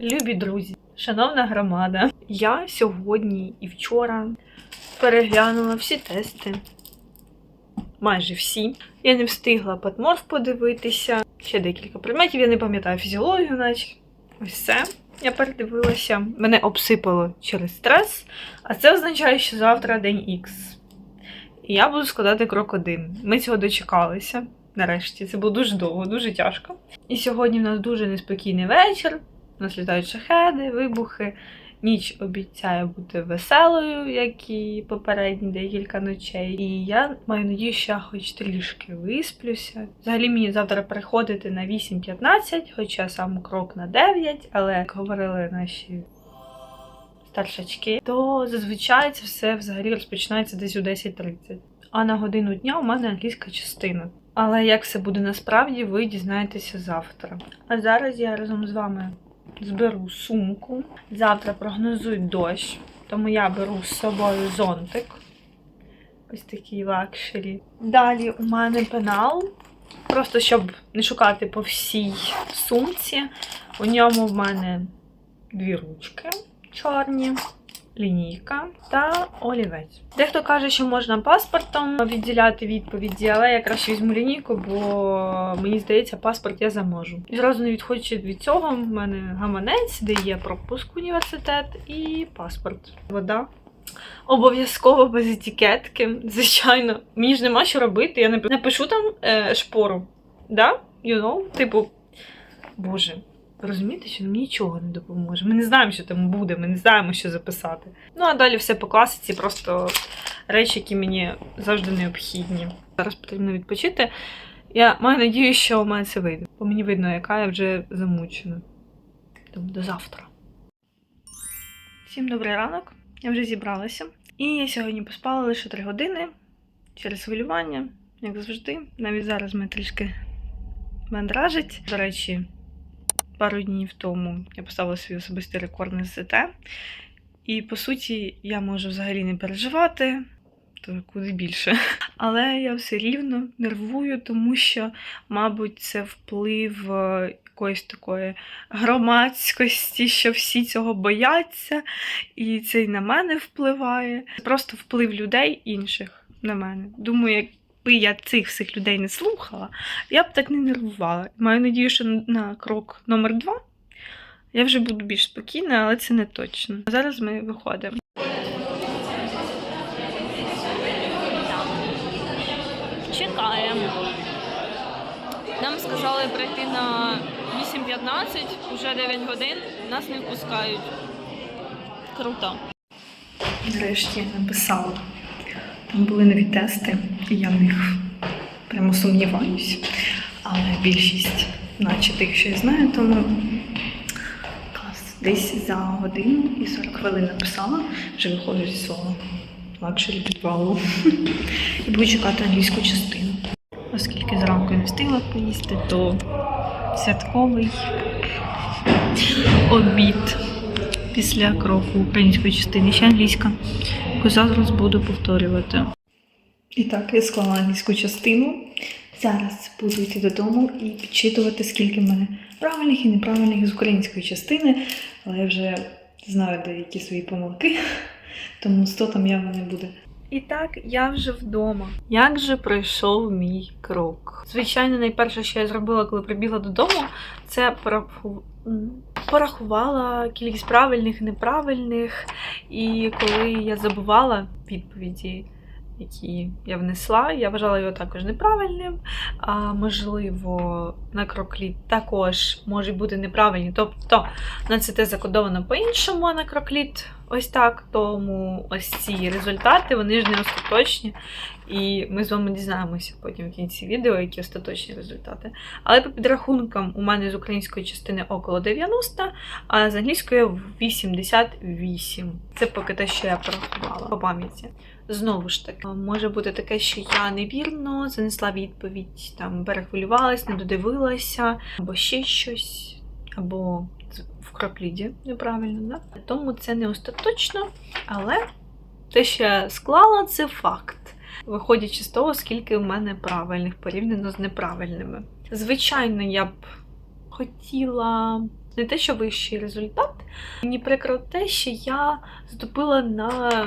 Любі друзі, шановна громада, я сьогодні і вчора переглянула всі тести. Майже всі. Я не встигла патморф подивитися. Ще декілька предметів, я не пам'ятаю фізіологію, наче. Ось це я передивилася. Мене обсипало через стрес, а це означає, що завтра день Х. І я буду складати крок один. Ми цього дочекалися. Нарешті це було дуже довго, дуже тяжко. І сьогодні в нас дуже неспокійний вечір. У нас літають шахеди, вибухи. Ніч обіцяє бути веселою, як і попередні декілька ночей. І я маю надію, що я хоч трішки висплюся. Взагалі мені завтра приходити на 8.15, хоча сам крок на 9, але як говорили наші старшачки, то зазвичай це все взагалі розпочинається десь у 10.30. А на годину дня у мене англійська частина. Але як все буде насправді, ви дізнаєтеся завтра. А зараз я разом з вами зберу сумку. Завтра прогнозують дощ, тому я беру з собою зонтик. Ось такий лакшері. Далі у мене пенал. Просто щоб не шукати по всій сумці. У ньому в мене дві ручки чорні, лінійка та олівець. Дехто каже, що можна паспортом відділяти відповіді, але я краще візьму лінійку, бо мені здається, паспорт я заможу. І зразу не відходячи від цього, в мене гаманець, де є пропуск університет і паспорт. Вода. Обов'язково без етикетки. Звичайно, мені ж нема що робити. Я нап- напишу там е, шпору. Да? You know? Типу, боже, ви розумієте, що нам нічого не допоможе. Ми не знаємо, що там буде, ми не знаємо, що записати. Ну, а далі все по класиці, просто речі, які мені завжди необхідні. Зараз потрібно відпочити. Я маю надію, що у мене це вийде, бо мені видно, яка я вже замучена. Тому до завтра. Всім добрий ранок. Я вже зібралася. І я сьогодні поспала лише 3 години через хвилювання, як завжди. Навіть зараз мене трішки мандражить. До речі, пару днів тому я поставила свій особистий рекорд на ЗТ. І по суті, я можу взагалі не переживати, то куди більше. Але я все рівно нервую, тому що, мабуть, це вплив е, якоїсь такої громадськості, що всі цього бояться, і це й на мене впливає. Це просто вплив людей інших на мене. Думаю, якби я цих всіх людей не слухала, я б так не нервувала. Маю надію, що на крок номер два я вже буду більш спокійна, але це не точно. Зараз ми виходимо. Чекаємо. Нам сказали прийти на 8.15, вже 9 годин, нас не впускають. Круто. Нарешті я написала. Там були нові тести, і я в них прямо сумніваюсь. Але більшість, наче тих, що я знаю, тому клас. Десь за годину і 40 хвилин написала, вже виходжу зі свого лакшері підвалу. І буду чекати англійську частину. Оскільки зранку не встигла поїсти, то святковий обід після кроку української частини, ще англійська, яку зараз буду повторювати. І так, я склала англійську частину. Зараз буду йти додому і підчитувати, скільки в мене правильних і неправильних з української частини, але я вже знаю деякі свої помилки, тому 100 там явно не буде. І так, я вже вдома. Як же пройшов мій крок? Звичайно, найперше, що я зробила, коли прибігла додому, це м, порахувала кількість правильних, неправильних. І коли я забувала відповіді, які я внесла, я вважала його також неправильним. А можливо, на кроклі також можуть бути неправильні. Тобто на це те закодовано по-іншому, а на крокліт ось так. Тому ось ці результати, вони ж не остаточні. І ми з вами дізнаємося потім в кінці відео, які остаточні результати. Але по підрахункам у мене з української частини около 90, а з англійської 88. Це поки те, що я порахувала по пам'яті. Знову ж таки, може бути таке, що я невірно занесла відповідь, там перехвилювалась, не додивилася, або ще щось, або в крапліді неправильно, да? Тому це не остаточно, але те, що я склала, це факт. Виходячи з того, скільки в мене правильних порівняно з неправильними. Звичайно, я б хотіла не те, що вищий результат. Мені прикро те, що я здобила на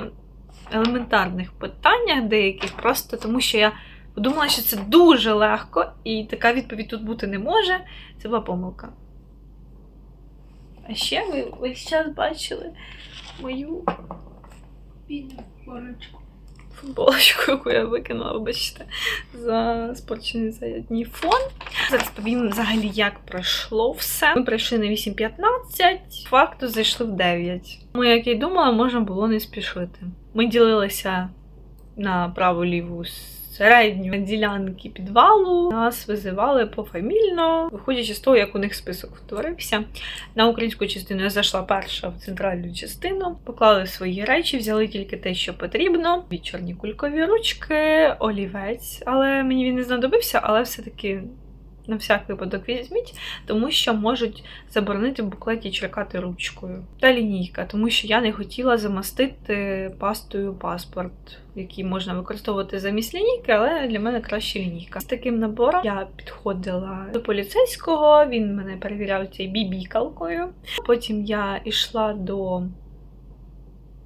елементарних питаннях деяких, просто тому що я подумала, що це дуже легко, і така відповідь тут бути не може. Це була помилка. А ще ви весь час бачили мою бідну. Футболочку, яку я викинула, вибачте, за спорчений задній фон. Зараз повім взагалі, як пройшло все. Ми прийшли на 8.15, факту зайшли в 9. Ми, як і думала, можна було не спішити. Ми ділилися на праву-ліву середню ділянки підвалу. Нас визивали пофамільно, виходячи з того, як у них список утворився. На українську частину я зайшла перша в центральну частину, поклали свої речі, взяли тільки те, що потрібно. Від чорні кулькові ручки, олівець, але мені він не знадобився, але все-таки. На всяк випадок візьміть, тому що можуть заборонити в буклеті черкати ручкою. Та лінійка, тому що я не хотіла замастити пастою паспорт, який можна використовувати замість лінійки, але для мене краще лінійка. З таким набором я підходила до поліцейського, він мене перевіряв цією бібікалкою. Потім я йшла до.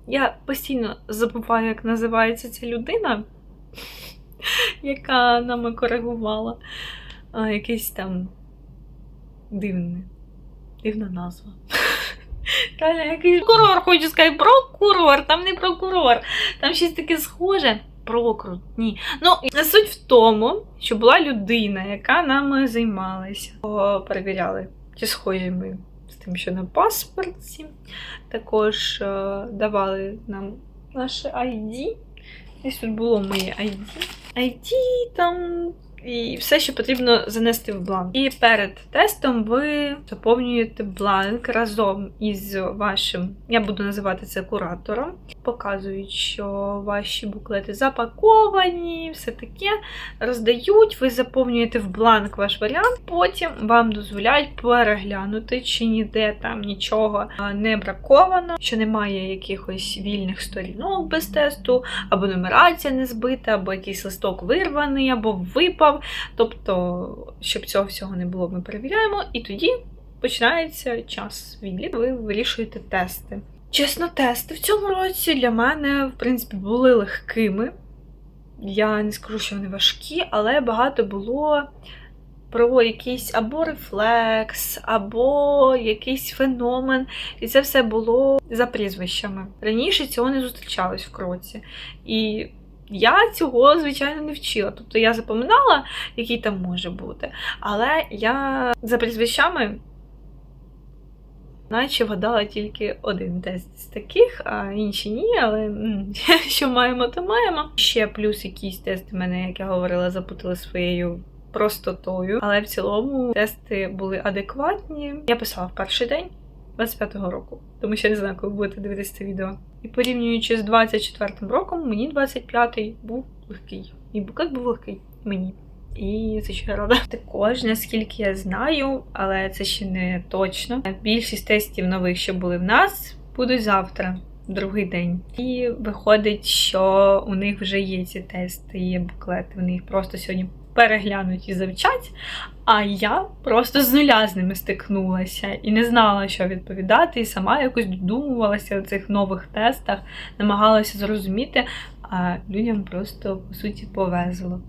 Я постійно забуваю, як називається ця людина, яка нами коригувала. А, якийсь там дивний. Дивна назва. Реально, якийсь прокурор, хочу сказати, прокурор, там не прокурор, там щось таке схоже. Прокрут, ні. Ну, суть в тому, що була людина, яка нами займалася. Перевіряли, чи схожі ми з тим, що на паспорті. Також е, давали нам наше ID. Десь тут було моє ID. ID там і все, що потрібно занести в бланк. І перед тестом ви заповнюєте бланк разом із вашим, я буду називати це куратором, показують, що ваші буклети запаковані, все таке роздають. Ви заповнюєте в бланк ваш варіант, потім вам дозволяють переглянути, чи ніде там нічого не браковано, що немає якихось вільних сторінок без тесту, або нумерація не збита, або якийсь листок вирваний, або випав. Тобто, щоб цього всього не було, ми перевіряємо, і тоді починається час відлік. Ви вирішуєте тести. Чесно, тести в цьому році для мене, в принципі, були легкими. Я не скажу, що вони важкі, але багато було про якийсь або рефлекс, або якийсь феномен. І це все було за прізвищами. Раніше цього не зустрічалось в кроці. І я цього, звичайно, не вчила. Тобто я запам'ятала, який там може бути. Але я за прізвищами, наче вгадала тільки один тест з таких, а інші ні, але що маємо, то маємо. Ще плюс якісь тести мене, як я говорила, запутали своєю. Простотою, але в цілому тести були адекватні. Я писала в перший день 25-го року, тому що я не знаю, коли будете дивитися це відео. І порівнюючи з 24-м роком, мені 25-й був легкий. І буклет був легкий мені. І що я рада. Також, наскільки я знаю, але це ще не точно. Більшість тестів нових, що були в нас, будуть завтра, другий день. І виходить, що у них вже є ці тести, є буклети. Вони їх просто сьогодні переглянуть і завчать. А я просто з нуля з ними стикнулася і не знала, що відповідати, і сама якось додумувалася в цих нових тестах, намагалася зрозуміти, а людям просто по суті повезло.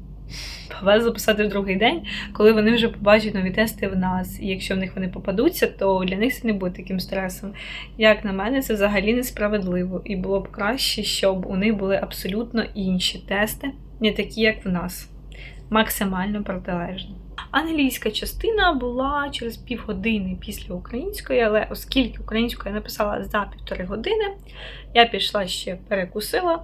Повезло писати в другий день, коли вони вже побачать нові тести в нас. І якщо в них вони попадуться, то для них це не буде таким стресом. Як на мене, це взагалі несправедливо. І було б краще, щоб у них були абсолютно інші тести, не такі, як в нас. Максимально протилежні. Англійська частина була через півгодини після української, але оскільки українську я написала за півтори години, я пішла ще перекусила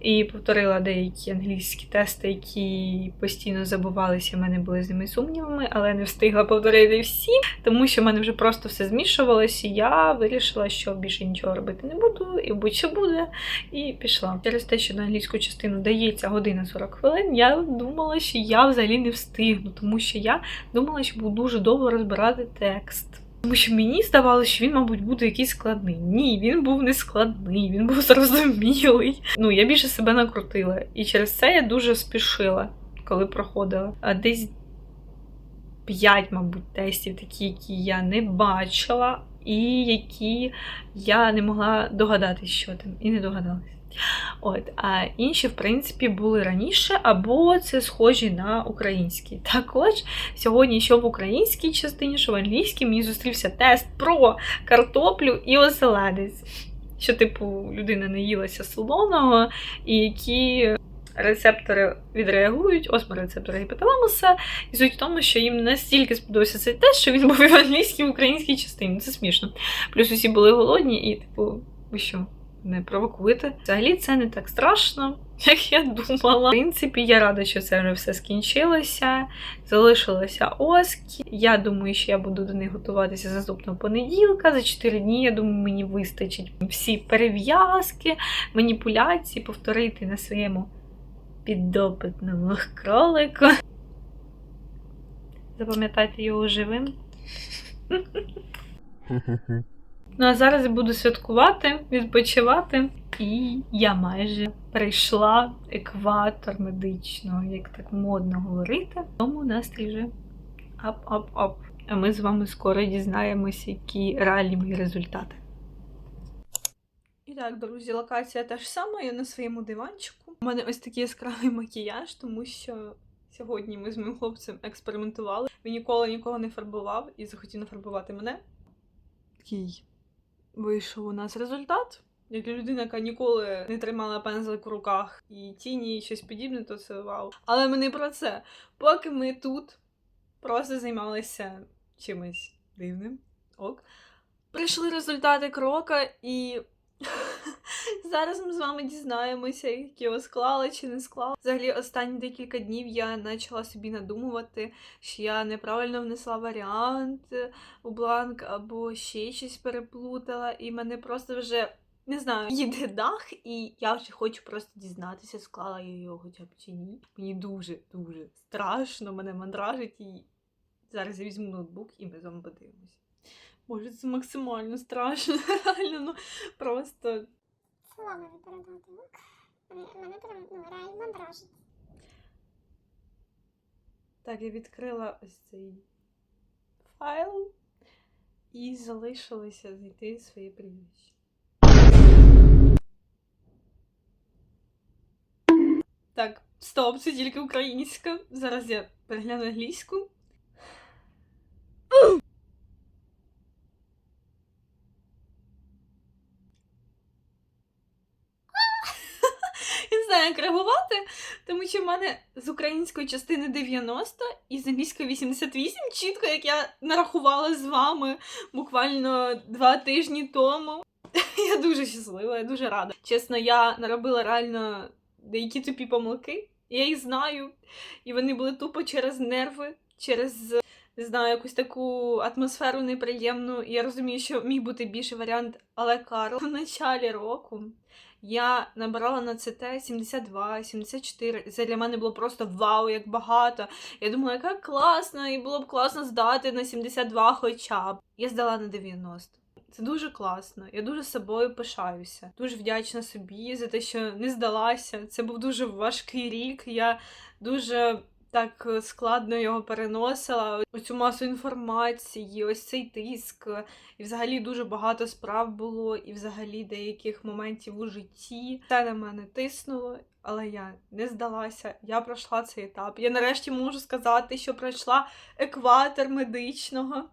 і повторила деякі англійські тести, які постійно забувалися. У мене були з ними сумнівами, але не встигла повторити всі, тому що в мене вже просто все змішувалося. Я вирішила, що більше нічого робити не буду, і будь-що буде, і пішла. Через те, що на англійську частину дається година 40 хвилин, я думала, що я взагалі не встигну, тому що я думала, що буду дуже довго розбирати текст. Тому що мені здавалося, що він, мабуть, буде якийсь складний. Ні, він був не складний, він був зрозумілий. Ну, я більше себе накрутила. І через це я дуже спішила, коли проходила. А десь 5, мабуть, тестів, такі, які я не бачила, і які я не могла догадатися, що там, і не догадалась. От, а інші, в принципі, були раніше, або це схожі на українські. Також сьогодні, що в українській частині, що в англійській, мені зустрівся тест про картоплю і оселедець. Що, типу, людина не їлася солоного, і які рецептори відреагують, осморецептори гіпоталамуса. І суть в тому, що їм настільки сподобався цей тест, що він був в англійській, в українській частині. Це смішно. Плюс усі були голодні, і, типу, ви що? Не провокуєте. Взагалі це не так страшно, як я думала. В принципі, я рада, що це вже все скінчилося. Залишилося оскі. Я думаю, що я буду до них готуватися наступного понеділка. За 4 дні, я думаю, мені вистачить всі перев'язки, маніпуляції повторити на своєму піддопитному кролику. Запам'ятайте його живим. Ну а зараз я буду святкувати, відпочивати. І я майже прийшла екватор медичного, як так модно говорити. Тому настрій вже ап-ап-ап. А ми з вами скоро дізнаємося, які реальні мої результати. Так, друзі, локація та ж сама, я на своєму диванчику. У мене ось такий яскравий макіяж, тому що сьогодні ми з моїм хлопцем експериментували. Він ніколи нікого не фарбував і захотів нафарбувати мене. Такий вийшов у нас результат. Як людина, яка ніколи не тримала пензлик в руках і тіні, і щось подібне, то це вау. Але ми не про це. Поки ми тут просто займалися чимось дивним. Ок. Прийшли результати крока, і зараз ми з вами дізнаємося, як його склали чи не склали. Взагалі, останні декілька днів я почала собі надумувати, що я неправильно внесла варіант у бланк або ще щось переплутала, і мене просто вже. Не знаю, їде дах, і я вже хочу просто дізнатися, склала я його хоча б чи ні. Мені дуже-дуже страшно, мене мандражить, і зараз я візьму ноутбук і ми з вами подивимося. Боже, це максимально страшно, реально, ну просто. Словами передати. Мене, прям ну, реально дрожить. Так, я відкрила ось цей файл і залишилося знайти своє прізвище. Так, стоп, це тільки українська. Зараз я перегляну англійську. Я не знаю, як реагувати, тому що в мене з української частини 90 і з англійської 88, чітко як я нарахувала з вами буквально два тижні тому. Я дуже щаслива, я дуже рада. Чесно, я наробила реально деякі тупі помилки. Я їх знаю, і вони були тупо через нерви, через не знаю, якусь таку атмосферу неприємну. Я розумію, що міг бути більший варіант, але Карл в началі року я набирала на ЦТ 72, 74. Це для мене було просто вау, як багато. Я думала, яка класна, і було б класно здати на 72 хоча б. Я здала на 90. Це дуже класно. Я дуже собою пишаюся. Дуже вдячна собі за те, що не здалася. Це був дуже важкий рік. Я дуже так складно його переносила. Оцю масу інформації, ось цей тиск. І взагалі дуже багато справ було, і взагалі деяких моментів у житті. Це на мене тиснуло, але я не здалася. Я пройшла цей етап. Я нарешті можу сказати, що пройшла екватор медичного.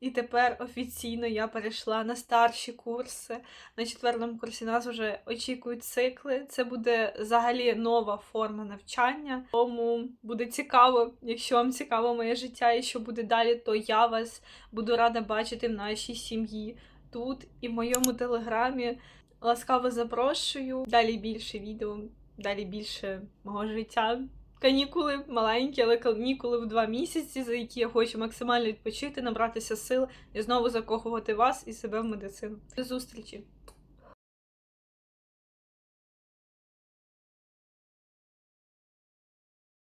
І тепер офіційно я перейшла на старші курси. На четвертому курсі нас вже очікують цикли. Це буде взагалі нова форма навчання. Тому буде цікаво, якщо вам цікаво моє життя і що буде далі, то я вас буду рада бачити в нашій сім'ї тут і в моєму телеграмі. Ласкаво запрошую. Далі більше відео, далі більше мого життя. Канікули маленькі, але канікули в два місяці, за які я хочу максимально відпочити, набратися сил і знову закохувати вас і себе в медицину. До зустрічі!